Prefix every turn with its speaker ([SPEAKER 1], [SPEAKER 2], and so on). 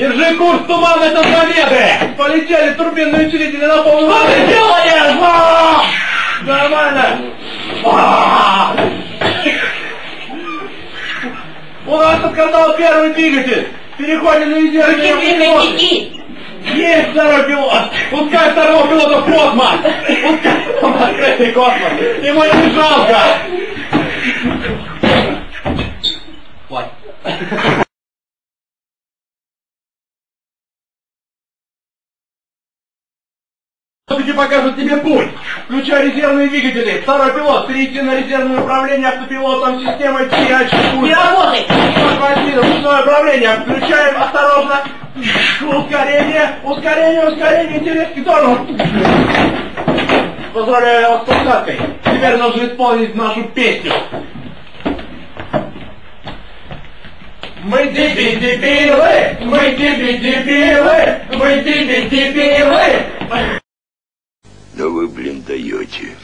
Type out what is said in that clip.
[SPEAKER 1] Держи курс туманной Танзанеды!
[SPEAKER 2] Полетели турбинные усилители на полную
[SPEAKER 1] Что ты делаешь? А!
[SPEAKER 2] Нормально.
[SPEAKER 1] А!
[SPEAKER 2] У нас отказал первый двигатель. Переходим на пилоты.
[SPEAKER 1] Есть второй пилот! Пускай второго пилота в космос! Пускай там открытый космос! Ему не жалко! Хватит. Все-таки покажут тебе путь!
[SPEAKER 2] Включай резервные двигатели. Второй пилот, перейти на резервное управление автопилотом системой TH.
[SPEAKER 3] Не работает!
[SPEAKER 2] Ручное управление. Включаем осторожно. Ускорение, ускорение, ускорение, тележки тормоз. Поздравляю вас с посадкой. Теперь нужно исполнить нашу песню. Мы диби-дебилы, мы диби-дебилы, мы диби-дебилы.
[SPEAKER 4] Да вы, блин, даете.